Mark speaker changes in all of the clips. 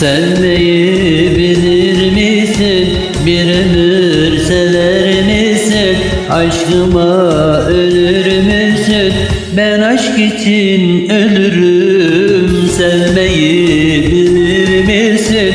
Speaker 1: Sevmeyi bilir misin? Bir ömür sever misin? Aşkıma ölür müsün? Ben aşk için ölürüm Sevmeyi bilir misin?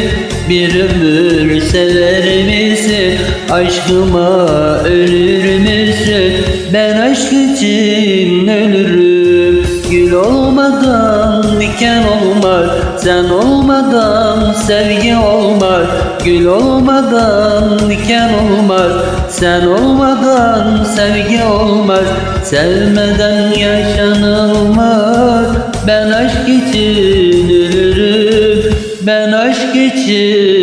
Speaker 1: Bir ömür sever misin? Aşkıma ölür müsün? Ben aşk için ölürüm Gül olmadan diken olmaz Sen olmadan sevgi olmaz Gül olmadan diken olmaz. Sen olmadan sevgi olmaz Sevmeden yaşanılmaz. Ben aşk için ölürüm Ben aşk için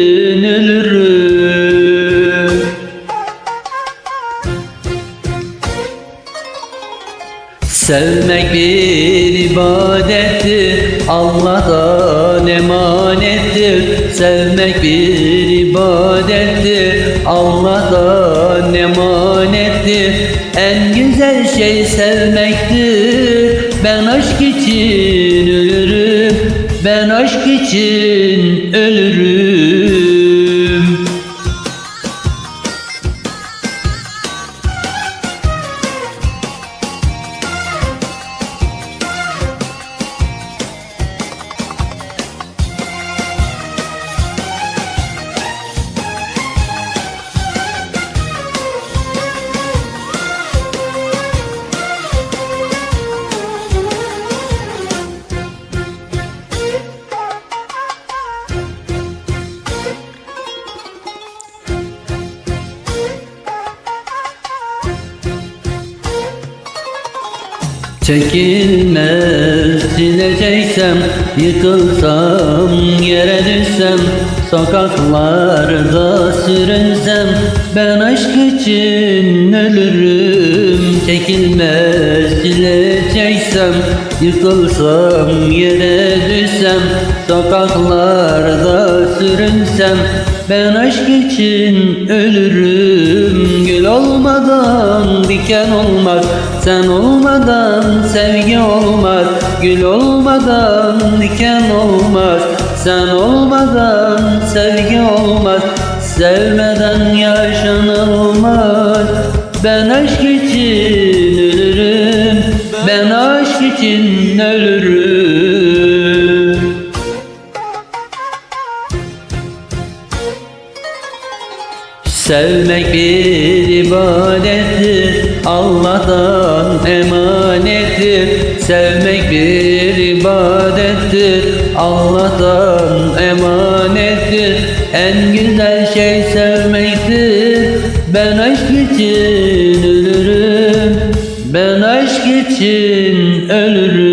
Speaker 1: Sevmek bir ibadettir Allah'tan emanettir. Sevmek bir ibadettir Allah'tan emanettir. En güzel şey sevmektir Ben aşk için ölürüm. Ben aşk için ölürüm Çekilmez sileceksem Yıkılsam yere düşsem Sokaklarda sürünsem Ben aşk için ölürüm. Çekilmez sileceksem Yıkılsam yere düşsem Sokaklarda sürünsem ben aşk için ölürüm. Gül olmadan diken olmaz Sen olmadan sevgi olmaz. Gül olmadan diken olmaz Sen olmadan sevgi olmaz. Sevmeden yaşanılmaz Ben aşk için ölürüm. Ben aşk için ölürüm. Sevmek bir ibadettir Allah'tan emanettir. Sevmek bir ibadettir Allah'tan emanettir. En güzel şey sevmektir Ben aşk için ben aşk için ölürüm.